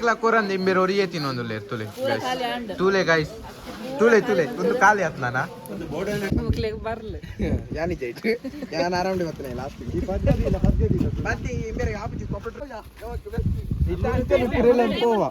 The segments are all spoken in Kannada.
la coran de imberorie tinondule tule. ಪೂರ ಖಾಲಿ and Tule guys. Tule tule. ಒಂದು ಖಾಲಿ ಆತ್ನಾನ ಮುಕ್ಲಿಗೆ ಬರ್ಲಿ ಯಾನಿ ಚೈಟ್ ಯಾನ್ ಆರಾಮ್ಡಿ ಮತ್ತೆ ಲಾಸ್ಟ್ ಈ ಪದ್ಧತಿ ಇಲ್ಲ ಪದ್ಧತಿ ಇಲ್ಲ ಪದ್ಧತಿ ಪೋವ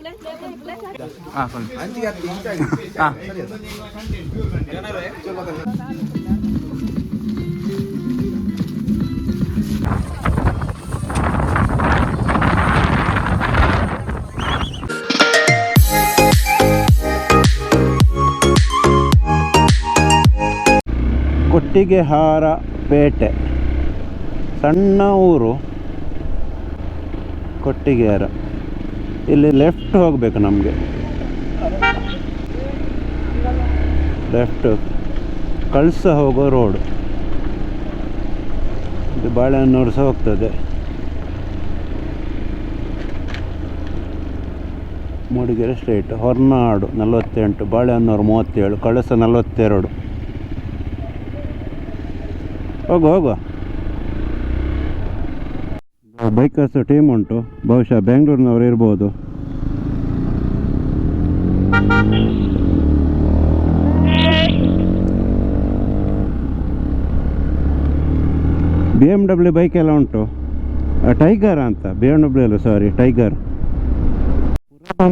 ಕೊಟ್ಟಿಗೆಹಾರ ಪೇಟೆ. ಸಣ್ಣ ಊರು ಕೊಟ್ಟಿಗೆಹಾರ. ಇಲ್ಲಿ ಲೆಫ್ಟ್ ಹೋಗಬೇಕು ನಮಗೆ. ಲೆಫ್ಟ್ ಕಳ್ಸ ಹೋಗೋ ರೋಡ್ ಇದು ಬಾಳೆಹಣ್ಣೂರು ಸಹ ಹೋಗ್ತದೆ. ಮೂಡಿಗೆರೆ ಸ್ಟ್ರೈಟ್ ಹೊರನಾಡು ನಲವತ್ತೆಂಟು ಬಾಳೆಹಣ್ಣೂರು ಮೂವತ್ತೇಳು, ಕಳಸ ನಲವತ್ತೆರಡು. ಹೋಗು ಹೋಗು. ಬೈಕರ್ಸ್ ಟೀಮ್ ಉಂಟು. ಬಹುಶಃ ಬೆಂಗಳೂರಿನವರು ಇರ್ಬೋದು. ಬಿ ಎಂ ಡಬ್ಲ್ಯೂ ಬೈಕ್ ಎಲ್ಲ ಉಂಟು. ಟೈಗರ್ ಅಂತ. ಬಿ ಎಂ ಡಬ್ಲ್ಯೂ ಅಲ್ಲ ಸಾರಿ ಟೈಗರ್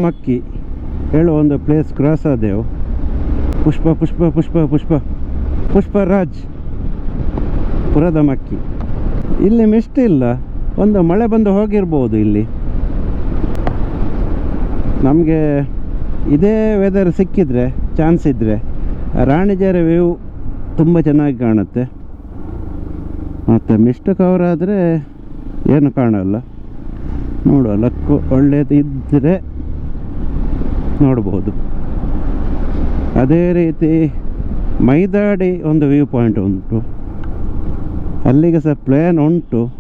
ಮಕ್ಕಿ. ಹೇಳುವ ಒಂದು ಪ್ಲೇಸ್ ಕ್ರಾಸ್ ಆದೆವು. ಪುಷ್ಪ ಪುಷ್ಪ ಪುಷ್ಪ ಪುಷ್ಪ ಪುಷ್ಪರಾಜ್ ಪುರದ ಮಕ್ಕಿ ಇಲ್ಲಿ ಮಿಸ್ಟ್ ಇಲ್ಲ. ಒಂದು ಮಳೆ ಬಂದು ಹೋಗಿರ್ಬೋದು ಇಲ್ಲಿ. ನಮಗೆ ಇದೇ ವೆದರ್ ಸಿಕ್ಕಿದರೆ ಚಾನ್ಸ್ ಇದ್ದರೆ ರಾಣಿಜೇರ ವ್ಯೂ ತುಂಬ ಚೆನ್ನಾಗಿ ಕಾಣುತ್ತೆ. ಮತ್ತು ಮಿಸ್ಟ್ ಕವರ್ ಆದರೆ ಏನು ಕಾಣಲ್ಲ. ನೋಡುವ, ಲಕ್ಕು ಒಳ್ಳೆಯದು ಇದ್ದರೆ ನೋಡ್ಬೋದು. ಅದೇ ರೀತಿ ಮೈದಾಡಿ ಒಂದು ವ್ಯೂ ಪಾಯಿಂಟ್ ಉಂಟು. ಅಲ್ಲಿಗೆ ಸಹ ಪ್ಲ್ಯಾನ್ ಉಂಟು.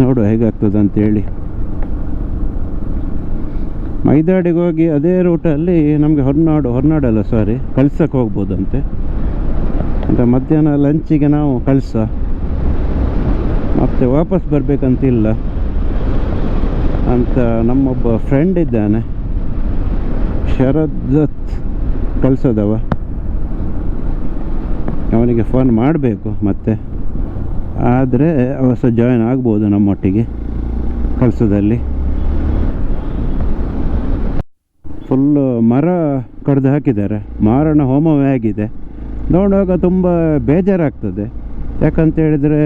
ನೋಡುವ ಹೇಗಾಗ್ತದೆ ಅಂತೇಳಿ ಮೈದಾಡಿಗೆ ಹೋಗಿ ಅದೇ ರೂಟಲ್ಲಿ ನಮಗೆ ಹೊರನಾಡು, ಹೊರನಾಡಲ್ಲ ಸಾರಿ ಕಳ್ಸಕ್ಕೆ ಹೋಗ್ಬೋದಂತೆ. ಅಂತ ಮಧ್ಯಾಹ್ನ ಲಂಚಿಗೆ ನಾವು ಕಳ್ಸ. ಮತ್ತೆ ವಾಪಸ್ ಬರಬೇಕಂತಿಲ್ಲ. ಅಂತ ನಮ್ಮೊಬ್ಬ ಫ್ರೆಂಡ್ ಇದ್ದಾನೆ. ಶರದತ್ ಕಳ್ಸೋದವ. ಅವನಿಗೆ ಫೋನ್ ಮಾಡಬೇಕು ಮತ್ತೆ. ಆದರೆ ಹೊಸ ಜಾಯಿನ್ ಆಗ್ಬೋದು ನಮ್ಮೊಟ್ಟಿಗೆ ಕೆಲಸದಲ್ಲಿ. ಫುಲ್ಲು ಮರ ಕಡ್ದು ಹಾಕಿದ್ದಾರೆ. ಮಾರಣ ಹೋಮವೇ ಆಗಿದೆ. ನೋಡುವಾಗ ತುಂಬ ಬೇಜಾರಾಗ್ತದೆ. ಯಾಕಂತ ಹೇಳಿದರೆ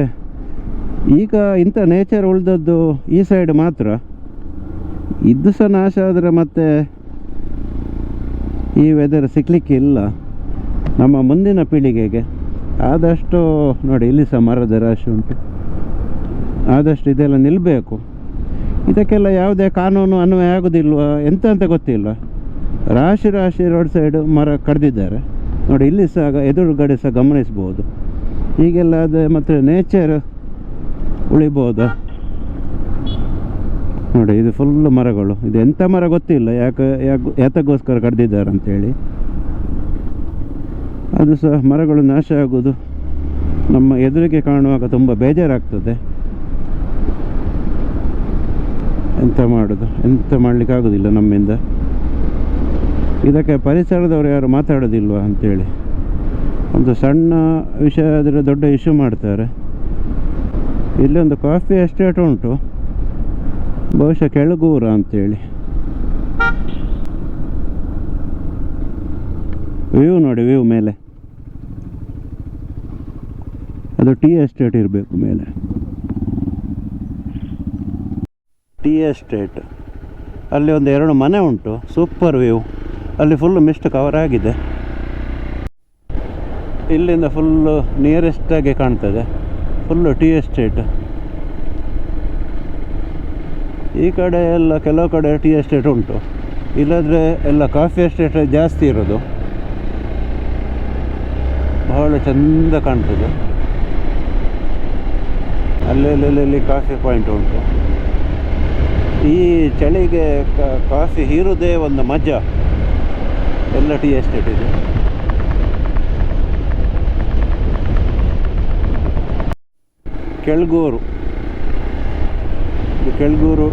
ಈಗ ಇಂಥ ನೇಚರ್ ಉಳಿದದ್ದು ಈ ಸೈಡ್ ಮಾತ್ರ. ಇದು ಸಹ ನಾಶ ಆದರೆ ಮತ್ತೆ ಈ ವೆದರ್ ಸಿಕ್ಕಲಿಕ್ಕಿಲ್ಲ ನಮ್ಮ ಮುಂದಿನ ಪೀಳಿಗೆಗೆ. ಆದಷ್ಟು ನೋಡಿ, ಇಲ್ಲಿ ಸಹ ಮರದ ರಾಶಿ ಉಂಟು. ಆದಷ್ಟು ಇದೆಲ್ಲ ನಿಲ್ಲಬೇಕು ಇದಕ್ಕೆಲ್ಲ ಯಾವುದೇ ಕಾನೂನು ಅನ್ವಯ ಆಗೋದಿಲ್ವ? ಎಂತ ಅಂತ ಗೊತ್ತಿಲ್ಲ. ರಾಶಿ ರಾಶಿ ರೋಡ್ ಸೈಡ್ ಮರ ಕಡ್ದಿದ್ದಾರೆ. ನೋಡಿ, ಇಲ್ಲಿ ಸಹ ಎದುರುಗಡೆ ಸಹ ಗಮನಿಸ್ಬೋದು. ಹೀಗೆಲ್ಲ ಅದು ಮತ್ತು ನೇಚರ್ ಉಳಿಬೋದಾ? ನೋಡಿ, ಇದು ಫುಲ್ ಮರಗಳು. ಇದು ಎಂಥ ಮರ ಗೊತ್ತಿಲ್ಲ. ಯಾಕೆ ಯಾಕೆ, ಯಾತಕ್ಕೋಸ್ಕರ ಕಡ್ದಿದ್ದಾರೆ ಅಂತೇಳಿ. ಅದು ಸಹ ಮರಗಳು ನಾಶ ಆಗೋದು ನಮ್ಮ ಎದುರಿಗೆ ಕಾಣುವಾಗ ತುಂಬ ಬೇಜಾರಾಗ್ತದೆ. ಎಂತ ಮಾಡೋದು? ಎಂತ ಮಾಡಲಿಕ್ಕೆ ಆಗೋದಿಲ್ಲ ನಮ್ಮಿಂದ? ಇದಕ್ಕೆ ಪರಿಸರದವರು ಯಾರು ಮಾತಾಡೋದಿಲ್ವಾ ಅಂಥೇಳಿ ಒಂದು ಸಣ್ಣ ವಿಷಯ ಆದರೆ ದೊಡ್ಡ ಇಶ್ಯೂ ಮಾಡ್ತಾರೆ. ಇಲ್ಲಿ ಒಂದು ಕಾಫಿ ಎಸ್ಟೇಟ್ ಉಂಟು. ಬಹುಶಃ ಕೆಳಗೂರ ಅಂತೇಳಿ. ವ್ಯೂ ನೋಡಿ ವ್ಯೂ ಮೇಲೆ. ಅದು ಟೀ ಎಸ್ಟೇಟ್ ಇರಬೇಕು ಮೇಲೆ. Tea estate. ಅಲ್ಲಿ ಒಂದು ಎರಡು ಮನೆ ಉಂಟು, ಸೂಪರ್ ವ್ಯೂ. ಅಲ್ಲಿ ಫುಲ್ ಮಿಸ್ಟ್ ಕವರ್ ಆಗಿದೆ. ಇಲ್ಲಿಂದ ಫುಲ್ಲು ನಿಯರೆಸ್ಟಾಗಿ ಕಾಣ್ತದೆ. Full tea estate. ಈ ಕಡೆ ಎಲ್ಲ ಕೆಲವು ಕಡೆ ಟೀ ಎಸ್ಟೇಟ್ ಉಂಟು. ಇಲ್ಲದ್ರೆ ಎಲ್ಲ ಕಾಫಿ ಎಸ್ಟೇಟ್ ಜಾಸ್ತಿ ಇರೋದು. ಬಹಳ ಚಂದ ಕಾಣ್ತದೆ. ಅಲ್ಲೆಲ್ಲೆಲ್ಲಿ ಕಾಫಿ ಪಾಯಿಂಟ್ ಉಂಟು. ಈ ಚಳಿಗೆ ಕಾಫಿ ಹೀರುವುದೇ ಒಂದು ಮಜಾ. ಎಲ್ಲ ಟೀ ಎಸ್ಟೇಟ್ ಇದೆ. ಕೆಳಗೂರು. ಇದು ಕೆಳಗೂರು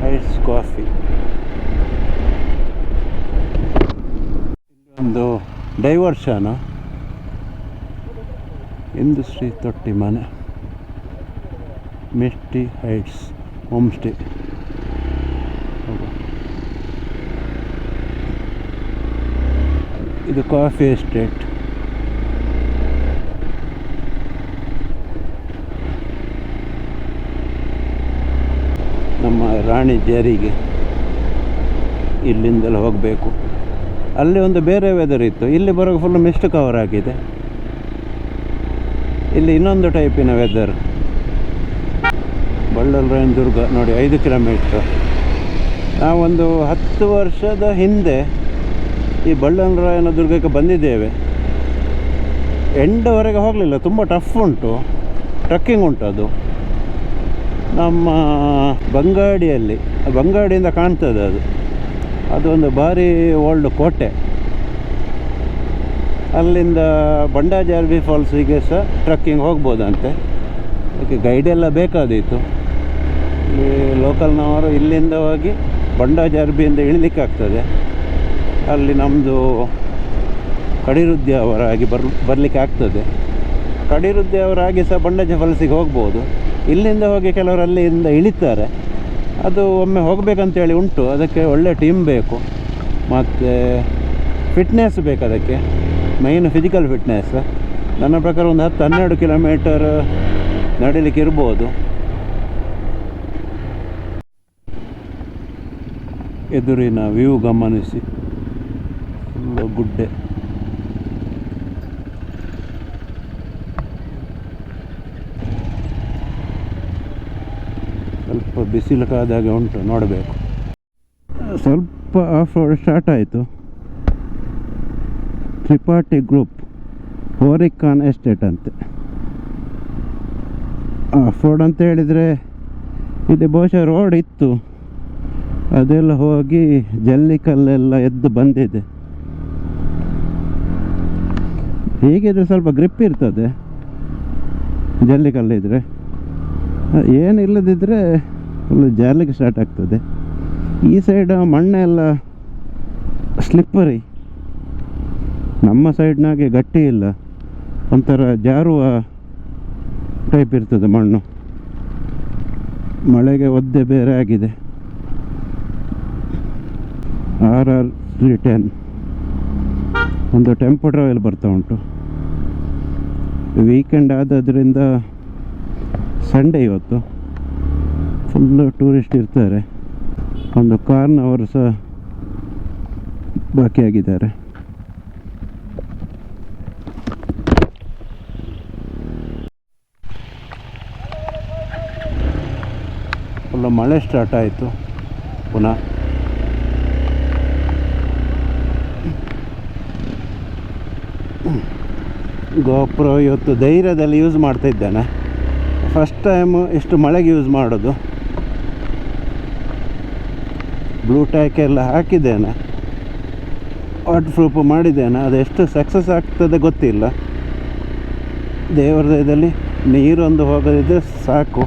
ಹೈಟ್ಸ್ ಕಾಫಿ. ಒಂದು ಡೈವರ್ಷನ್? ಇಂಡಸ್ಟ್ರಿ ತೊಟ್ಟಿ ಮನೆ. Misty heights home stay. ಇದು ಕಾಫಿ ಎಸ್ಟೇಟ್. ನಮ್ಮ ರಾಣಿ ಜೇರಿಗೆ ಇಲ್ಲಿಂದಲೇ ಹೋಗಬೇಕು. ಅಲ್ಲಿ ಒಂದು ಬೇರೆ ವೆದರ್ ಇತ್ತು. ಇಲ್ಲಿ ಬರೋ ಫುಲ್ ಮಿಸ್ಟ್ ಕವರ್ ಆಗಿದೆ. ಇಲ್ಲಿ ಇನ್ನೊಂದು ಟೈಪಿನ ವೆದರ್ ಬಳ್ಳಲ್ರಾಯನ ದುರ್ಗ, ನೋಡಿ, ಐದು ಕಿಲೋಮೀಟ್ರ್ ನಾವೊಂದು ಹತ್ತು ವರ್ಷದ ಹಿಂದೆ ಈ ಬಳ್ಳಲರಾಯನ ದುರ್ಗಕ್ಕೆ ಬಂದಿದ್ದೇವೆ. ಎಂಡವರೆಗೆ ಹೋಗಲಿಲ್ಲ, ತುಂಬ ಟಫ್ ಉಂಟು. ಟ್ರಕ್ಕಿಂಗ್ ಉಂಟು ಅದು. ನಮ್ಮ ಬಂಗಾಡಿಯಲ್ಲಿ, ಬಂಗಾಡಿಯಿಂದ ಕಾಣ್ತದೆ ಅದು. ಅದೊಂದು ಭಾರಿ ಓಲ್ಡ್ ಕೋಟೆ. ಅಲ್ಲಿಂದ ಬಂಡಾಜಾರ್ಬಿ ಫಾಲ್ಸಿಗೆ ಸಹ ಟ್ರಕ್ಕಿಂಗ್ ಹೋಗ್ಬೋದಂತೆ. ಅದಕ್ಕೆ ಗೈಡೆಲ್ಲ ಬೇಕಾದೀತು. ಈ ಲೋಕಲ್ನವರು ಇಲ್ಲಿಂದ ಹೋಗಿ ಬಂಡಾಜಾರ್ಬಿಯಿಂದ ಇಳಿಲಿಕ್ಕೆ ಆಗ್ತದೆ. ಅಲ್ಲಿ ನಮ್ಮದು ಕಡಿರುದ್ದಿ ಅವರಾಗಿ ಬರ್, ಬರಲಿಕ್ಕೆ ಆಗ್ತದೆ. ಕಡಿರುದ್ದಿ ಅವರಾಗಿ ಸಹ ಬಂಡಾಜ ಫಾಲ್ಸಿಗೆ ಹೋಗ್ಬೋದು. ಇಲ್ಲಿಂದ ಹೋಗಿ ಕೆಲವರು ಅಲ್ಲಿಂದ ಇಳಿತಾರೆ. ಅದು ಒಮ್ಮೆ ಹೋಗಬೇಕಂತೇಳಿ ಉಂಟು. ಅದಕ್ಕೆ ಒಳ್ಳೆ ಟೀಮ್ ಬೇಕು. ಮತ್ತು ಫಿಟ್ನೆಸ್ ಬೇಕು ಅದಕ್ಕೆ. ಮೈನ್ ಫಿಸಿಕಲ್ ಫಿಟ್ನೆಸ್ ನನ್ನ ಪ್ರಕಾರ ಒಂದು ಹತ್ತು ಹನ್ನೆರಡು ಕಿಲೋಮೀಟರ್ ನಡೀಲಿಕ್ಕೆ ಇರ್ಬೋದು. ಎದುರಿನ ವ್ಯೂ ಗಮನಿಸಿ. ಫುಲ್ಲು ಗುಡ್ಡೆ. ಸ್ವಲ್ಪ ಬಿಸಿಲು ಕಾದಾಗ ಉಂಟು, ನೋಡಬೇಕು. ಸ್ವಲ್ಪ ಆಫ್ ರೋಡ್ ಸ್ಟಾರ್ಟ್ ಆಯಿತು. ತ್ರಿಪಾಠಿ ಗ್ರೂಪ್ ಹೋರಿಕಾನ್ ಎಸ್ಟೇಟ್ ಅಂತೆ. ಆಫ್ ರೋಡ್ ಅಂತ ಹೇಳಿದರೆ ಇಲ್ಲಿ ಬಹುಶಃ ರೋಡ್ ಇತ್ತು. ಅದೆಲ್ಲ ಹೋಗಿ ಜಲ್ಲಿಕಲ್ಲೆಲ್ಲ ಎದ್ದು ಬಂದಿದೆ. ಹೀಗಿದ್ರೆ ಸ್ವಲ್ಪ ಗ್ರಿಪ್ ಇರ್ತದೆ. ಜಲ್ಲಿಕಲ್ಲಿದ್ರೆ. ಏನು ಇಲ್ಲದಿದ್ದರೆ ಫುಲ್ ಜಾರ್ಲಿಕ್ಕೆ ಸ್ಟಾರ್ಟ್ ಆಗ್ತದೆ. ಈ ಸೈಡ್ ಮಣ್ಣೆಲ್ಲ ಸ್ಲಿಪ್ಪರಿ ನಮ್ಮ ಸೈಡ್ನಾಗೆ ಗಟ್ಟಿ ಇಲ್ಲ. ಒಂಥರ ಜಾರುವ ಟೈಪ್ ಇರ್ತದೆ ಮಣ್ಣು. ಮಳೆಗೆ ಒದ್ದೆ ಬೇರೆ ಆಗಿದೆ. ಆರ್ ಆರ್ ತ್ರೀ ಟೆನ್ ಒಂದು ಟೆಂಪೋ ಟ್ರಾವೆಲ್ ಬರ್ತಾ ಉಂಟು. ವೀಕೆಂಡ್ ಆದದ್ರಿಂದ ಸಂಡೇ ಇವತ್ತು. ಫುಲ್ಲು ಟೂರಿಸ್ಟ್ ಇರ್ತಾರೆ. ಒಂದು ಕಾರ್ನವರು ಸಹ ಬಾಕಿಯಾಗಿದ್ದಾರೆ. ಮಳೆ ಸ್ಟಾರ್ಟ್ ಆಯಿತು. ಪುನಃ. ಗೋಪುರ ಇವತ್ತು ಧೈರ್ಯದಲ್ಲಿ ಯೂಸ್ ಮಾಡ್ತಾ ಇದ್ದೇನೆ. ಫಸ್ಟ್ ಟೈಮು ಇಷ್ಟು ಮಳೆಗೆ ಯೂಸ್ ಮಾಡೋದು. ಬ್ಲೂ ಟ್ಯಾಕ್ ಎಲ್ಲ ಹಾಕಿದ್ದೇನೆ. ವಾಟರ್ ಪ್ರೂಫ್ ಮಾಡಿದ್ದೇನೆ. ಅದೆಷ್ಟು ಸಕ್ಸಸ್ ಆಗ್ತದೆ ಗೊತ್ತಿಲ್ಲ. ದೇವರ ದಯದಲ್ಲಿ ನೀರೊಂದು ಹೋಗದಿದ್ದರೆ ಸಾಕು.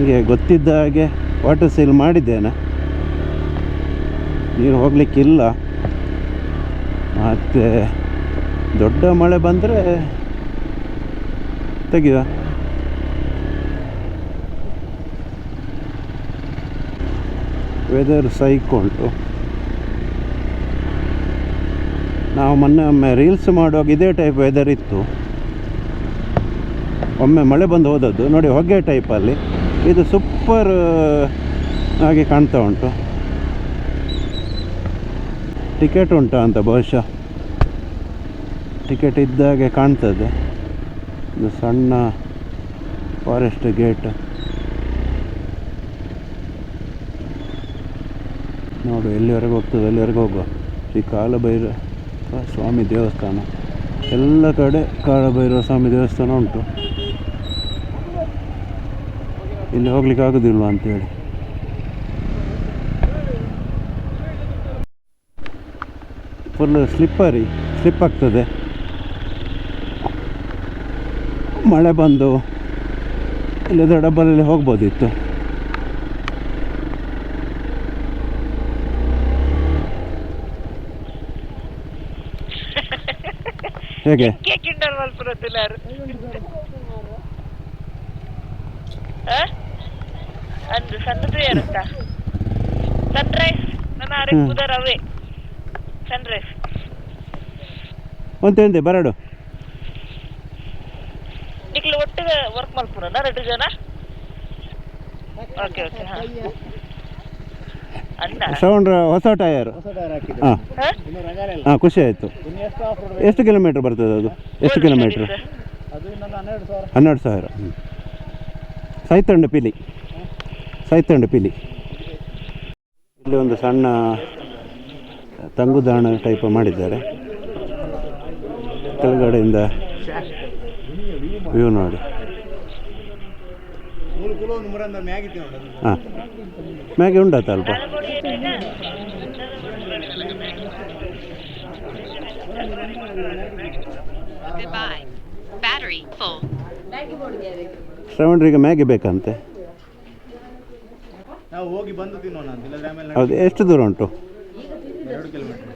ನನಗೆ ಗೊತ್ತಿದ್ದ ಹಾಗೆ ವಾಟರ್ ಸೇಲ್ ಮಾಡಿದ್ದೇನೆ. ನೀರು ಹೋಗಲಿಕ್ಕಿಲ್ಲ. ಮತ್ತು ದೊಡ್ಡ ಮಳೆ ಬಂದರೆ ತೆಗೆಯುವ ವೆದರ್ ಸೈಕ್ ಉಂಟು. ನಾವು ಮೊನ್ನೆ ಒಮ್ಮೆ ರೀಲ್ಸ್ ಮಾಡುವಾಗ ಇದೇ ಟೈಪ್ ವೆದರ್ ಇತ್ತು. ಒಮ್ಮೆ ಮಳೆ ಬಂದು ಹೋದದ್ದು. ನೋಡಿ, ಹೊಗೆ ಟೈಪಲ್ಲಿ ಇದು ಸೂಪರ್ ಆಗಿ ಕಾಣ್ತಾ ಉಂಟು. ಟಿಕೆಟ್ ಉಂಟಾ ಅಂತ ಬಹುಶಃ. ಟಿಕೆಟ್ ಇದ್ದಾಗೆ ಕಾಣ್ತದೆ. ಇದು ಸಣ್ಣ ಫಾರೆಸ್ಟ್ ಗೇಟ್ ನೋಡು, ಎಲ್ಲಿವರೆಗೆ ಹೋಗ್ತದೆ, ಎಲ್ಲಿವರೆಗೆ ಹೋಗುವ? ಶ್ರೀ ಕಾಲಭೈರ ಸ್ವಾಮಿ ದೇವಸ್ಥಾನ. ಎಲ್ಲ ಕಡೆ ಕಾಲಭೈರವ ಸ್ವಾಮಿ ದೇವಸ್ಥಾನ ಉಂಟು. ಇಲ್ಲಿ ಹೋಗ್ಲಿಕ್ಕೆ ಅಂತ ಅಂತೇಳಿ. ಫುಲ್ ಸ್ಲಿಪ್ಪರಿ ಸ್ಲಿಪ್ ಆಗ್ತದೆ. ಮಳೆ ಬಂದು ಇಲ್ಲದ ಡಬ್ಬಲಲ್ಲಿ ಹೋಗ್ಬೋದಿತ್ತು. ಹೇಗೆ? ಕಿಂಡಲ್ ಮಲ್ಪುರದಿಲ್ಲ ಅಂದು ಸಣ್ಣದು ಇರುತ್ತ. ಸನ್ರೈಸ್. ನನ್ನ ಆರೆ ಹ್ಮ್. ರವೆ. ಅವೇ ಸನ್ರೈಸ್ ಒಂತೆ ಬರಡು. ನಿಕ್ಲು ಒಟ್ಟಿಗೆ ವರ್ಕ್ ಮಾಡ್ಕೊಡೋಣ ರೆಡ್ಡು ಜನ? ಓಕೆ ಓಕೆ ಹಾ. ಸೌಂಡ್ ಹೊಸ ಟಯರ್ ಹೊಸ ಟೈರ್ ಹಾಕಿದೆ ಹಾಂ. ಹಾ? ಇನ್ನು ರಗಾರ ಇಲ್ಲ. ಹಾಂ ಖುಷಿ ಆಯಿತು. ಎಷ್ಟು ಕಿಲೋಮೀಟರ್ ಎಷ್ಟು ಕಿಲೋಮೀಟ್ರ್ ಬರ್ತದೆ ಅದು? ಎಷ್ಟು ಕಿಲೋಮೀಟರ್ ಹನ್ನೆರಡು ಸಾವಿರ. ಸೈತಂಡ ಪಿಲಿ. ಸೈತಂಡ ಪಿಲಿ. ಇಲ್ಲಿ ಒಂದು ಸಣ್ಣ ತಂಗುದಾಣ ಟೈಪ್ ಮಾಡಿದ್ದಾರೆ. ಕೆಳಗಡೆಯಿಂದ ವ್ಯೂ ನೋಡಿ. ಹಾಂ ಮ್ಯಾಗೆ ಉಂಡಾತ ಅಲ್ಪ. ಶ್ರವಣ್ರಿಗೆ ಮ್ಯಾಗಿ ಬೇಕಂತೆ. ನಾವು ಹೋಗಿ ಬಂದು ತಿನ್ನೋಣ ಅಂತ. ಇಲ್ಲದ್ರೆ ಆಮೇಲೆ ಹೌದು ಎಷ್ಟು ದೂರ ಉಂಟು? ಎರಡು ಕಿಲೋಮೀಟರ್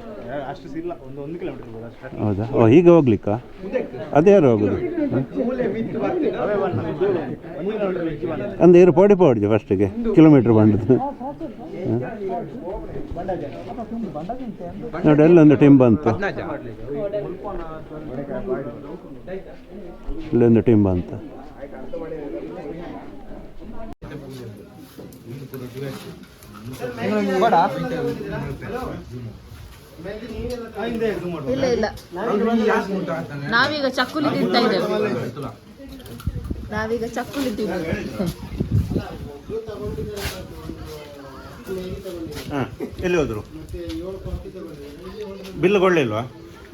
ಅಷ್ಟು ಇಲ್ಲ ಒಂದು ಒಂದು ಕಿಲೋಮೀಟರ್ ಇರ್ಬೋದು ಅಷ್ಟೇ. ಹೌದಾ? ಓ ಹೀಗೆ ಹೋಗ್ಲಿಕ್ಕಾ? ಅದೇ ಯಾರು ಹೋಗೋದು? ಅಂದ್ರೆ ಅವೇ ಬಣ್ಣ ಇದು ಒಂದು ಕಿಲೋಮೀಟರ್ ಹೆಚ್ಚು ಬಣ್ಣ ಅಂದ ಇರು ಪೋಡಿ ಪೋಡ್ಜಿ ಫಸ್ಟಿಗೆ ಕಿಲೋಮೀಟ್ರ್ ಬಂದದ್ದು ನೋಡಿ ಅಲ್ಲೊಂದು ಟೀಮ್ ಬಂತು ಇಲ್ಲೊಂದು ಟೀಮ್ ಬಂತು. ಇಲ್ಲ ಇಲ್ಲ. ನಾವೀಗ ಚಕ್ಕುಲಿ ತಿಂತಾ ಇದ್ದೇವೆ. ನಾವೀಗ ಚಕ್ಕುಲಿ ತಿಂತೀವಿ. ಹಾಂ ಎಲ್ಲಿ ಹೋದ್ರು? ಬಿಲ್ ಕೊಡ್ಲಿಲ್ವಾ?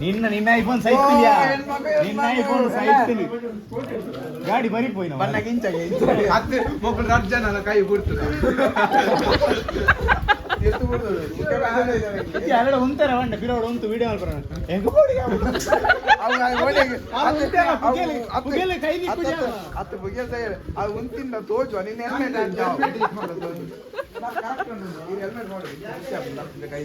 ನಿನ್ನ ನಿನ್ನ ಐಫೋನ್ ಸೈತಿಲಿಯಾ ನಿನ್ನ ಐಫೋನ್ ಸೈತಿಲಿ ಗಾಡಿ ಬರಿಪೋಯಿ ನಾವು ಹತ್ತು ಮೊಬೈಲ್ ಹತ್ತು ಜನ ಕೈ ಬಿಡ್ತದೆ ಅಲ್ಲ ಉಂತಾರ ಬಂಡ ಬಿರೋಡು ಉಂಟು ವಿಡಿಯೋ ಮಾಡ್ಬರೋಣ ಹೆಂಗ ಬೋಡಿ ಕೈ ಒಂತಿಂದ ತೋಜು ನಿನ್ನ ಹೆಲ್ಮೆಟ್ ಹೆಲ್ಮೆಟ್ ನೋಡಿ. ಕೈ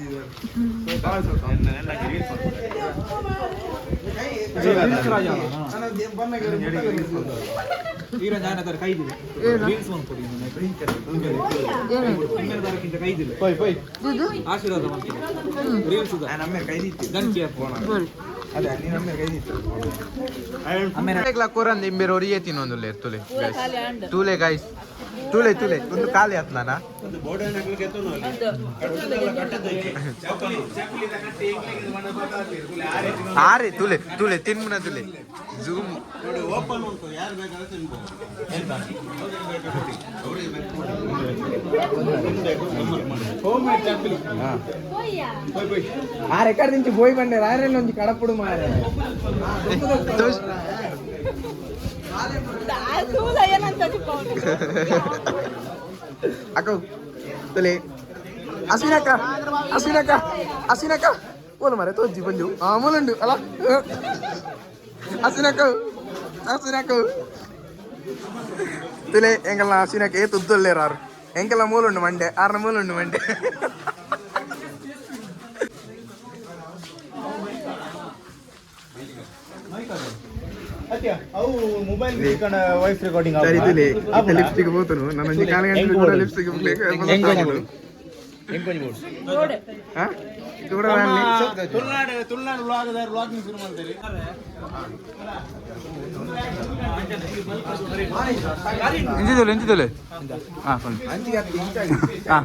ಪೋಯ್ ಪೋಯ್ ನಮ್ಮೇಲೆ ಕೈ ದಿತ್ತು ನೋಡಿ. ಅದೇ ನೀನು ನಮ್ಮೇಲೆ ಕೈ ದಿತ್ತು ಕೊರಂದು ಇಂಬೇರು ಒರಿಯೇ ತಿನ್ನೊಂದು ತುಲೆ ಗಾಯ್ಸ್ ತೂಲೆ ತೂಲೆ ಒಂದು ಖಾಲಿ ಆತ್ ನಾನ ಆರೆ ತೂಲೆ ತೂಲೆ ತಿನ್ಮುನ ತೂಲೆ ಜೂಮ್ ఆ రికార్డు నుంచి పోయి పండి రాయరే నుంచి కడప్పుడు మారే Aku tuh అసలు అక్క అసలు అక్క అసలు అక్క పోను మరి తో జీవన్ చూ ఆమూలండు అలా అసినకు అసినకు തുലേ എങ്കെല്ലാം അസിനക്ക് ഏ തുത്തല്ലേ ആറ് എങ്കെല്ലാം മൂലുണ്ട് മണ്ടേ ആറിന് മൂലുണ്ട് മണ്ടേ ಅವು ಮೊಬೈಲ್ ವಾಯ್ಸ್ ರೆಕಾರ್ಡಿಂಗ್ ಲಿಪ್ಸ್ಟಿಕ್ ಹೋತನು. ನನ್ನ ಕಾಲು ಗಂಟೆ ಕೂಡ lipstick Tulunadu Tulunadu vlog vlogging ಶುರು ಮಾಡ್ತಾರೆ ಹಾ ಹಾ.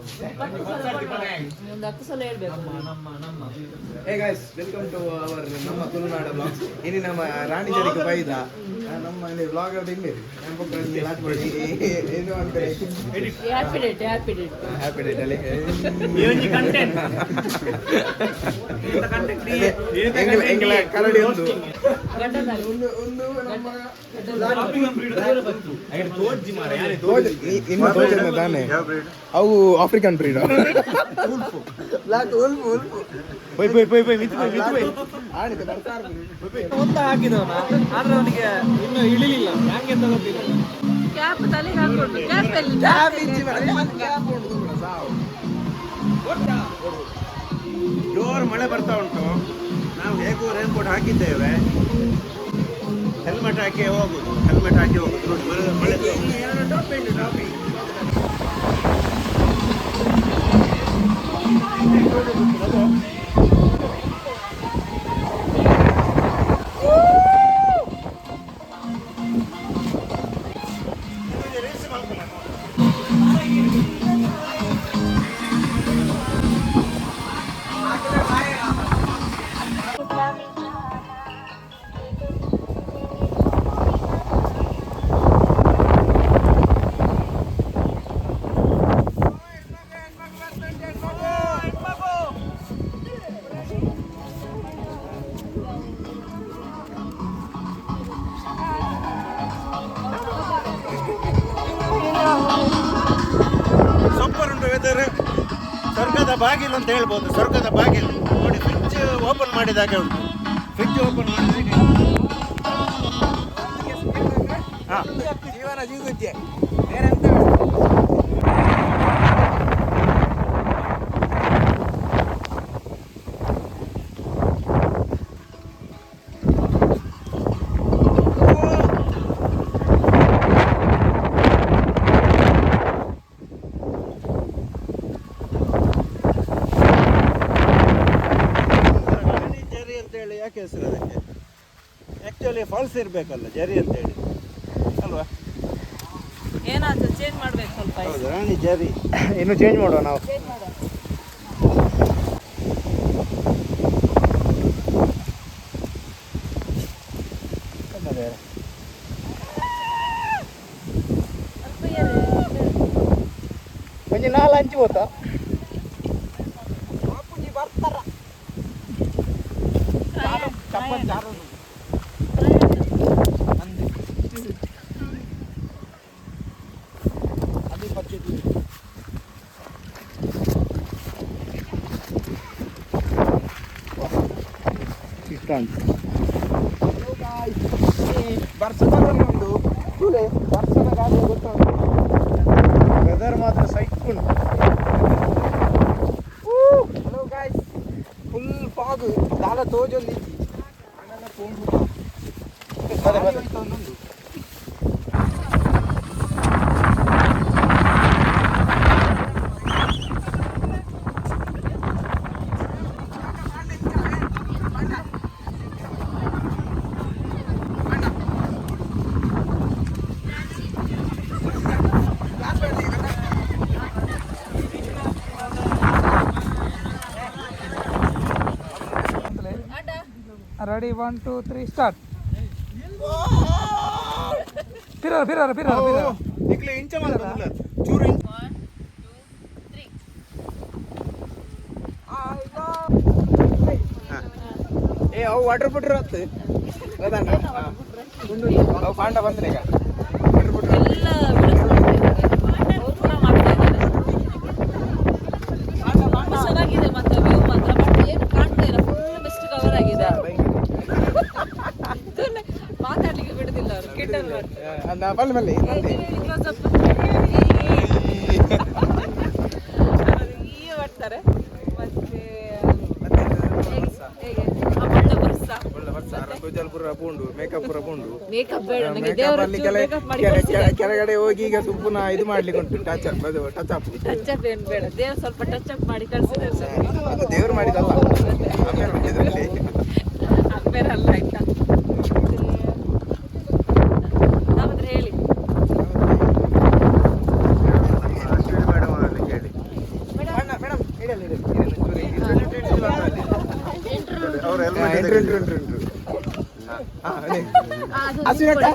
ಒಂದು hey guys welcome to our ನಮ್ಮ ತುಳುನಾಡ ಬ್ಲಾಗ್ಸ್ ಇನ್ನು ನಮ್ಮ ರಾಣಿ ಜನಕ್ಕೆ ಬೈದ. ನಮ್ಮ ಇಲ್ಲಿ ವ್ಲಾಗ್ ಅದು ಹಿಂಗೆ ನೆನಪುಗಳಲ್ಲಿ ಲಾಟ್ ಮಾಡಿ. ಏನು ಅಂತಾರೆ happy date happy date happy date ಅಲ್ಲಿ. ಕಂಟೆಂಟ್ ಎಂಗ್ಲ ಎಂಗ್ಲ ಕರಡಿ ಒಂದು? ಗಂಡನಲ್ಲಿ. ಒಂದು ಒಂದು ನಮ್ಮ ತೋರ್ಜಿ ಮಾರ ಯಾರೇ ತೋಜ- ಇನ್ನು ತೋಜನ ತಾನೆ. ಅವು African breed black wolf wolf bye bye bye bye ಮಿತ್ ಬೈ. ಮಿತ್ ಬೈ ಆಡಿದೆ ಬರ್ತಾ ಇರ್ಬೋದು. ಮೊತ್ತ ಹಾಕಿದವನ? ಆದ್ರೆ ಅವನಿಗೆ ಇನ್ನೂ ಇಳಿಲಿಲ್ಲ. ಅಂತ ಗೊತ್ತಿಲ್ಲ. ಕ್ಯಾಪ್ ತಲೆಗೆ ಹಾಕೊಂಡು ಕ್ಯಾಪ್ ಅಲ್ಲಿ ಸಾವು. ಜೋರು ಮಳೆ ಬರ್ತಾ ಉಂಟು. ನಾವು ಹೇಗೂ ರೇನ್ಕೋಟ್ ಹಾಕಿದ್ದೇವೆ. ಹೆಲ್ಮೆಟ್ ಹಾಕಿ ಹೋಗುದು. ಹೆಲ್ಮೆಟ್ ಹಾಕಿ ಹೋಗುದು. ನೋಡಿ ಮಳೆ- ಎರಡು ಟಾಪ್ ಸೂಪರ್ ಅಂತ ಹೇಳ್ಬೋದು. ಸ್ವರ್ಗದ ಬಾಗಿಲು. ನೋಡಿ ಫ್ರಿಡ್ಜ್ ಓಪನ್ ಮಾಡಿದಾಗೆ ಉಂಟು. ಫ್ರಿಡ್ಜ್ ಓಪನ್ ಮಾಡಿದಾಗೆ ಹಾಂ. ಜೀವನ ಜೀವಿದ್ಯೆ ಬೇರೆ ಎಂತ ಬೇಡ. ರಾಣಿ ಜರಿ ಅಂತ ಹೇಳಿ ಯಾಕೆ ಹೆಸರು ಅದಕ್ಕೆ ಫಾಲ್ಸ್ ಇರಬೇಕಲ್ಲ ಜರಿ ಅಂತ ಹೇಳಿ. ಅಲ್ವಾ? ಏನಾದ್ರು ಚೇಂಜ್ ಮಾಡ್ಬೇಕು ಸ್ವಲ್ಪ ಹೌದು ರಾಣಿ ಜರಿ. ಇನ್ನು ಚೇಂಜ್ ಮಾಡುವ ನಾವು. ನಾಲ್ ಹಂಚಿ ಹೋತಾ? ಇಷ್ಟ ಅಂತ ಬರ್ಸದಲ್ಲಿ ಉಂಟು ತುಳೆ ಬರ್ಸನ ಗಾಡಿ ಗೊತ್ತುಂಟು ವೆದರ್ ಮಾತ್ರ ಸೈಕ್ ಉಂಟು ಹಲೋ ಗಾಯ್ಸ್ ಫುಲ್ ಫಾಗ್ ದಾಲ ತೋಜೊಂದು ಇಜ್ಜಿ ಅಣ್ಣನ ಪೋಂಡು ಗಾಡಿ ಹೋಯ್ತು ಒಂದೊಂದು. Ready one two three start ಪಿರರ್ ಪಿರರ್ ಫಿರ ಬಿರೋ ನಿಕ್ಲೆ ಇಂಚ ಮಾತ್ರ ಚೂರು ಇಂಚ. ಏ ಅವು ವಾಟರ್ ಬಿಟ್ರೆ ಹೊತ್ತು ಅವು ಪಾಂಡ ಬಂದ್ರೆ ಈಗ ವಾಟರ್ ಬಿಟ್ರೆ ಎಲ್ಲ ಅವ್ರು ಕೂಡ ಮಾಡ್ತಾ ಇದ್ದಾರೆ ತುಂಬ ಚೆನ್ನಾಗಿದೆ ಮತ್ತೆ ವ್ಯೂ ಮಾತ್ರ ಬಟ್ ಏನು ಕಾಣ್ತಾ ಇಲ್ಲ ಫುಲ್ ಬೆಸ್ಟ್ ಕವರ್ ಆಗಿದೆ ಅದನ್ನೇ ಮಾತಾಡ್ಲಿಕ್ಕೆ ಬಿಡುದಿಲ್ಲ ಅವರು ಕಿಂಡಲ್ ಮಾಡ್ತಾರೆ ಬಲ್ಲಿ ಬಲ್ಲಿ ಹೇಗೆ ಹೇಳಿ close up? ಅವರು ಹೀಗೆ ಮಾಡ್ತಾರೆ ಮತ್ತೆ ಹೇಗೆ ಆ ಬಣ್ಣ ಬರ್ಸ ಒಳ್ಳೆ ವರ್ಷ ಕುಜಲ್ ಪುರ ಪೂಂಡು ಮೇಕಪ್ ಪುರ ಪೂಂಡು ಮೇಕಪ್ ಬೇಡ ನನಗೆ ಮೇಕಪ್ ದೇವರ ಅಲ್ಲಿ ಕೆಲ ಮೇಕಪ್ ಕೆಳಗಡೆ ಹೋಗಿ ಈಗ ಪುನಃ ಇದು ಮಾಡ್ಲಿಕ್ಕೆ ಉಂಟು ಟಚ್ ಅಪ್ ಅದು ಟಚ್ ಅಪ್ ಟಚ್ ಅಪ್ ಏನು ಬೇಡ. ದೇವ್ರು ಸ್ವಲ್ಪ ಟಚ್ ಅಪ್ ಮಾಡಿ ಅದು ದೇವ್ರು ಮಾಡಿದಲ್ಲ. ಅಪ್ಪೇರಲ್ಲ ಆಯ್ತಾ? ಹಾ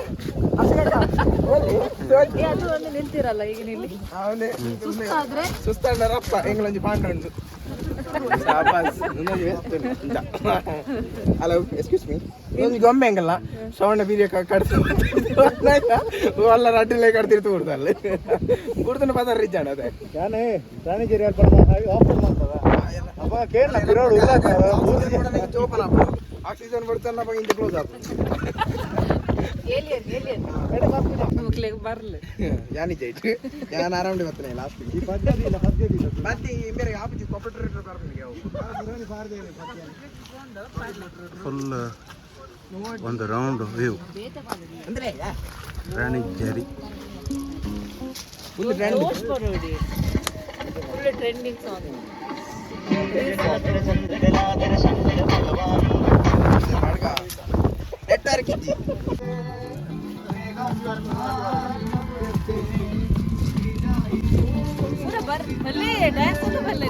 ಹಸಿನಕ್ಕ ನಿಲ್ತಿರಲ್ಲ ಈಗ ನಿಲ್ಲಿ. ಅವನೇ ಸುಸ್ತಾದ್ರೆ? ಸುಸ್ತಾಂಡರಪ್ಪ ಎಂಗ್ಲಂಜಿ ಪಾಂಡು ಹಲೋ ಎಕ್ಸ್ಕ್ಯೂಸ್ ಮೀ ಒಂದು ಗೊಂಬೆ ಹಂಗಲ್ಲ? ಶ್ರವಣ ಬೀರ್ಯ ಕಡ್ತು ಅಲ್ಲ ರಟ್ಟಿಲೇ ಕಡ್ತಿರ್ತು ಕೊಡ್ತಲ್ಲ ಕುಡ್ತನ ಪದ ರಿಜಾಣ ಅದೇ. ಯಾನೇ ರಾಣಿಗಿರಿ ಆಫರ್ ಮಾಡ್ತದ? ಅಪ್ಪ ಇಲ್ಲ ಓಪನ್ ಆಕ್ಸಿಜನ್ ಬಿಡ್ತಾನ ಇಂದ ಕ್ಲೋಸ್ ಆಗ್ತದೆ. ಮಕ್ಳಿಗೆ ಬರ್ಲಿ. ಯಾನಿಗೆ ಇಟ್ಟು ಯಾನ್ ಆರಾಮಡಿ ಬರ್ತಾನೆ ಲಾಸ್ಟ್ ಈ ಪದ್ಧತಿ ಇಲ್ಲ ಪದ್ಧತಿ ಇಲ್ಲ. ಫುಲ್ ಒಂದು ರೌಂಡ್ ವ್ಯೂ ಅಂದ್ರೆ ರಾಣಿ ಜರಿ. ಫುಲ್ ಫುಲ್ ಟ್ರೆಂಡಿಂಗ್ ಸಾಂಗ್ ಇದ್ದಿ ಅಲ್ಲಿ ಡ್ಯಾನ್ಸ್ ಡ್ಯಾನ್ಸ್ ಅಂತ ಬಲ್ಲೆ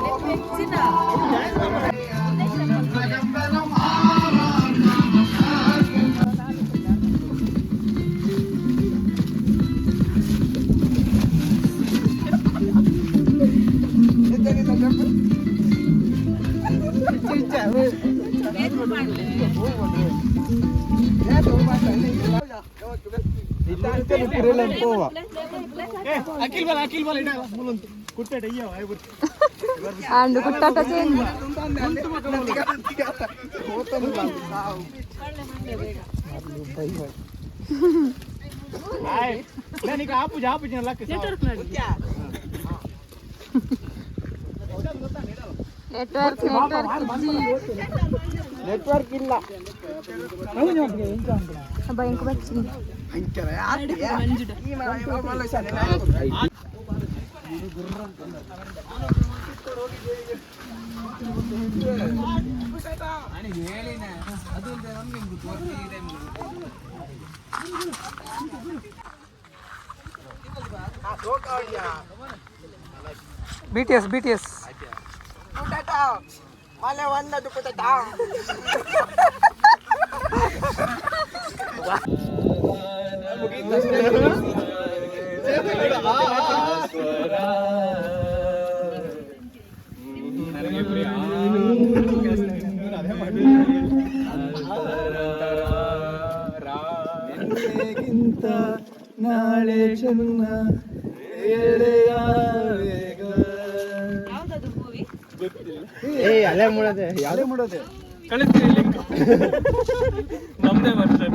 ಅಖಿಲ್ ಬಲ ಅಖಿಲ್ ಬಲ ಕುಟ್ಟೇಟ ಅಯ್ಯೋ ಅಂಡ್ ಕುಟ್ಟಾಟ ಚೇಂಜ್ ನನಗೆ ಆಪುಜ ಆಪುಜ ನೆಟ್ವರ್ಕ್ ನೆಟ್ವರ್ಕ್ ನೆಟ್ವರ್ಕ್ ಇಲ್ಲ ಅಬ್ಬಾ ಇಂಕ ಬಚ್ಚಿ B BTS S B T S ಮಲೆ ಒಂದದು ಕುತಟ ನಾಳೆ ಚೆನ್ನ ಏ ಅಲ್ಲೇ ಮುಳದೆ ಯಾರೇ ಮಾಡೋದೆ. ಕಳಿಸ್ತೀನಿ ಲಿಂಕ್ ನಮ್ದೇ ಬರ್ತದೆ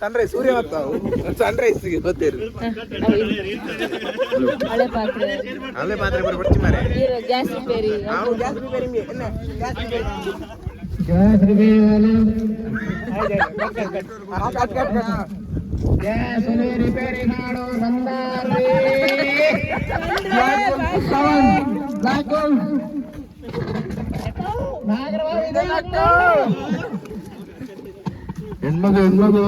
ಸನ್ರೈಸ್ ಸೂರ್ಯ ಮತ್ತು ಸನ್ರೈಸ್ ಗೊತ್ತಿರು ಹಳೆ ಪಾತ್ರೆ ಹಳೆ ಪಾತ್ರೆ ಬರ್ ಬರ್ತಿ ಮಾರೆ ಗ್ಯಾಸ್ ರಿಪೇರಿ ಗ್ಯಾಸ್ ರಿಪೇರಿ ಎನ್ನ gas repair cut cut cut ಹೆಣ್ಮಗು ಹೆಣ್ಮಗು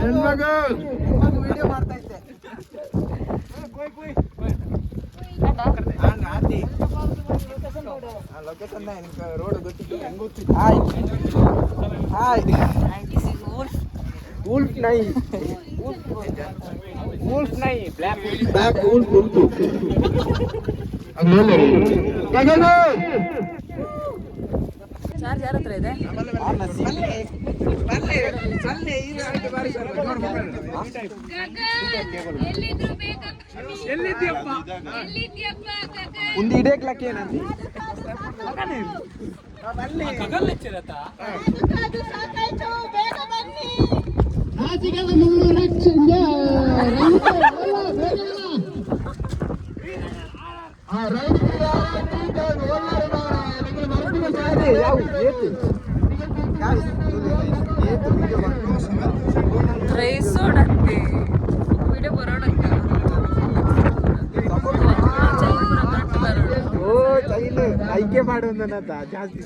ಹೆಣ್ಮಗು ವಿಡಿಯೋ ಮಾಡ್ತಾ ಇದ್ದೆ ಲೊಕೇಶನ್ ರೋಡ್ ಗೊತ್ತಿತ್ತು ಹಾಯ್ ಹಾಯ್ ವೂಲ್ಫ್ ನೈ ವೂಲ್ಫ್ ನೈ ಬ್ಲ್ಯಾಕ್ ಬ್ಲ್ಯಾಕ್ ವೂಲ್ಫ್ ಉಂಟು ಚಾರ್ಜ್ ಯಾರ ಹತ್ರ ಇದೆ? ಒಂದು ಇಡೇಕ್ಲಕ್ಕೆ ಏನಂತ ರೈಸೋಡಕ್ಕೆ ಆಯ್ಕೆ ಮಾಡು ನನ್ನತ್ತ ಜಾಸ್ತಿ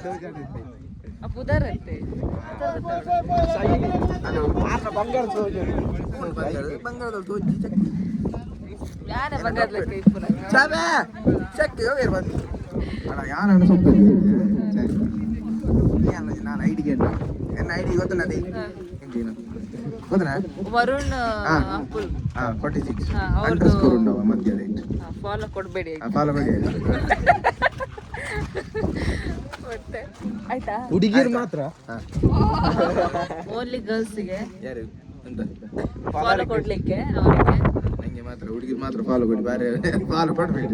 ಪುದರಂತೆ ಬಂಗಾರ ಬಂಗಾರದ ತೋಜಿ ಯಾರ ಬಂಗಾರಕ್ಕೆ ಪುನಃ ಚಾವೆ ಚೆಕ್ ಹೋಗಿರ್ ಬಂದು ಅಣ್ಣ ಯಾರು ಅನಿಸುತ್ತೆ ನಾನು ಐಡಿಗೆ ನನ್ನ ಐಡಿ ಗೊತ್ತನದೆ ಎಂಜಿನ ಗೊತ್ತನಾ ವರುಣ್ ಹಾ. ಅಪ್ಪುಲ್ ಹಾ ಫಾರ್ಟಿ ಸಿಕ್ಸ್ ಹಾ, ಅವ್ರ್ದು- ಅಂಡರ್ ಸ್ಕೋರ್ ಉಂಡವ ಮಧ್ಯ ರೈಟ್ ಫಾಲೋ ಕೊಡಬೇಡಿ ಫಾಲೋ ಮಾಡಿ ಆಯ್ತಾ ಮತ್ತೆ ಆಯ್ತಾ? ಹುಡುಗಿರು ಮಾತ್ರ? ಓನ್ಲಿ ಗರ್ಲ್ಸ್ಗೆ ಯಾರು? ಫಾಲೋ ಕೊಡ್ಲಿಕ್ಕೆ ಅವರಿಗೆ. ನಂಗೆ ಮಾತ್ರ ಹುಡುಗಿ ಮಾತ್ರ ಫಾಲೋ ಕೊಡಿ. ಬೇರೆ ಫಾಲೋ ಕೊಡ್ಬೇಡಿ.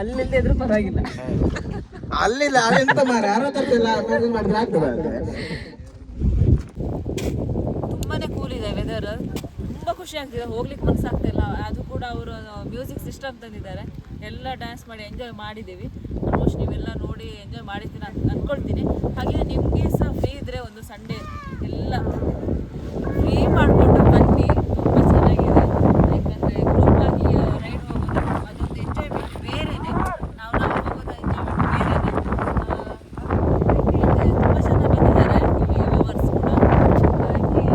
ಅಲ್ಲಿಲ್ಲದೆ ಇದ್ರೂ ಪರವಾಗಿಲ್ಲ. ಅಲ್ಲಿಲ್ಲ ಅದೆಂತ ಮಾರ? ಅರವತ್ತಲ್ಲ ಮಾಡಿದ್ರೆ ಆಗ್ತದೆ. ತುಂಬಾನೇ ಕೂಲ್ ಇದೆ ವೆದರ್ ತುಂಬಾ ಖುಷಿ ಆಗ್ತಿದೆ. ಹೋಗ್ಲಿಕ್ಕೆ ಮನಸ್ಸಾಗ್ತಿಲ್ಲ ಅದು ಕೂಡ ಅವರು ಮ್ಯೂಸಿಕ್ ಸಿಸ್ಟಮ್ ತಂದಿದ್ದಾರೆ. ಎಲ್ಲ ಡ್ಯಾನ್ಸ್ ಮಾಡಿ ಎಂಜಾಯ್ ಮಾಡಿದ್ದೀವಿ. ಆಲ್ಮೋಸ್ಟ್ ನೀವೆಲ್ಲ ನೋಡಿ ಎಂಜಾಯ್ ಮಾಡಿದ್ದೀನಿ ಅಂತ ಅಂದ್ಕೊಳ್ತೀನಿ ಹಾಗೆ ನಿಮಗೆ ಸಹ ಫ್ರೀ ಇದ್ರೆ ಒಂದು ಸಂಡೇ ಎಲ್ಲ ಫ್ರೀ ಮಾಡಿಕೊಂಡು ಬನ್ನಿ ತುಂಬ ಚೆನ್ನಾಗಿದೆ ಯಾಕಂದರೆ ಗ್ರೂಪ್ ಆಗಿ ರೈಡ್ ಹೋಗೋದು ಅದೊಂದು ಎಂಜಾಯ್ಮೆಂಟ್ ಬೇರೆನೆ ನಾವು ನಾವು ಹೋಗೋದು ಎಂಜಾಯ್ಮೆಂಟ್ ಬೇರೆನೆ ತುಂಬ ಜನ ಬಂದಿದ್ದಾರೆ ಇಲ್ಲಿ ವ್ಯೂವರ್ಸ್ ಕೂಡ ಹಾಗಾಗಿ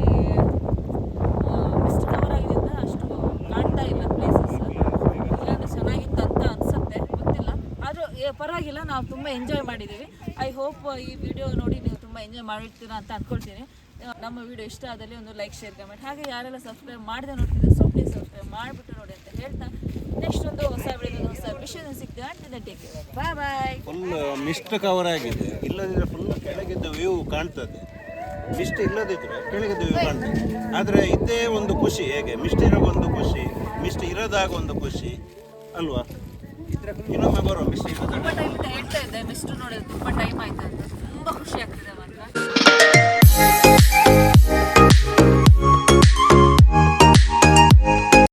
ಮಿಸ್ಟ್ ಕವರ್ ಆಗಿದ್ದರಿಂದ ಅಷ್ಟು ಕಾಣ್ತಾ ಇಲ್ಲ ಪ್ಲೇಸಸ್ ಇಲ್ಲಾಂದ್ರೆ ಚೆನ್ನಾಗಿತ್ತು ಅಂತ ಅನ್ಸುತ್ತೆ ಗೊತ್ತಿಲ್ಲ ಆದರೂ ಪರವಾಗಿಲ್ಲ ನಾವು ತುಂಬ ಎಂಜಾಯ್ ಮಾಡಿದ್ದೀವಿ. ಐ ಹೋಪ್ ಈ ವಿಡಿಯೋ ನೋಡಿ ನೀವು ತುಂಬ ಎಂಜಾಯ್ ಮಾಡಿರ್ತೀರಾ ಅಂತ ಅಂದ್ಕೊಳ್ತೀನಿ ನಮ್ಮ ವಿಡಿಯೋ ಇಷ್ಟ ಆದಲ್ಲಿ ಒಂದು ಲೈಕ್ ಶೇರ್ ಕಮೆಂಟ್ ಹಾಗೆ ಯಾರೆಲ್ಲ ಸಬ್ಸ್ಕ್ರೈಬ್ ಮಾಡಿದೆ ನೋಡ್ತಿದ್ರೆ ಸೊ ಪ್ಲೀಸ್ ಸಬ್ಸ್ಕ್ರೈಬ್ ಮಾಡಿಬಿಟ್ಟು ನೋಡಿ ಅಂತ ಹೇಳ್ತಾ ನೆಕ್ಸ್ಟ್ ಒಂದು ಹೊಸ ವಿಡಿಯೋ ಹೊಸ ವಿಷಯ ಸಿಗ್ತೀವಿ ಅಂತ take bye bye full mist cover ಆಗಿದೆ. ಇಲ್ಲದಿದ್ರೆ ಫುಲ್ ಕೆಳಗಿದ್ದ ವ್ಯೂ ಕಾಣ್ತದೆ. ಮಿಸ್ಟ್ ಇಲ್ಲದಿದ್ರೆ ಕೆಳಗಿದ್ದ ವ್ಯೂ ಕಾಣ್ತದೆ. ಆದರೆ ಇದೇ ಒಂದು ಖುಷಿ ಹೇಗೆ? ಮಿಸ್ಟ್ ಇರೋ ಒಂದು ಖುಷಿ ಮಿಸ್ಟ್ ಇರೋದಾಗ ಒಂದು ಖುಷಿ ಅಲ್ವಾ? ಇನ್ನೊಮ್ಮೆ ಬರುವ ಮಿಸ್ಟ್ ಇರೋದಾಗ ತುಂಬ ಟೈಮ್ ಹೇಳ್ತಾ ಇದ್ದೆ ಮಿಸ್ಟರ್ ನೋಡಿದ್ರೆ ತುಂಬ ಟೈಮ್ ಆಯ್ತು ಅಂತ. ತುಂಬಾ ಖುಷಿ ಆಗ್ತಿದೆ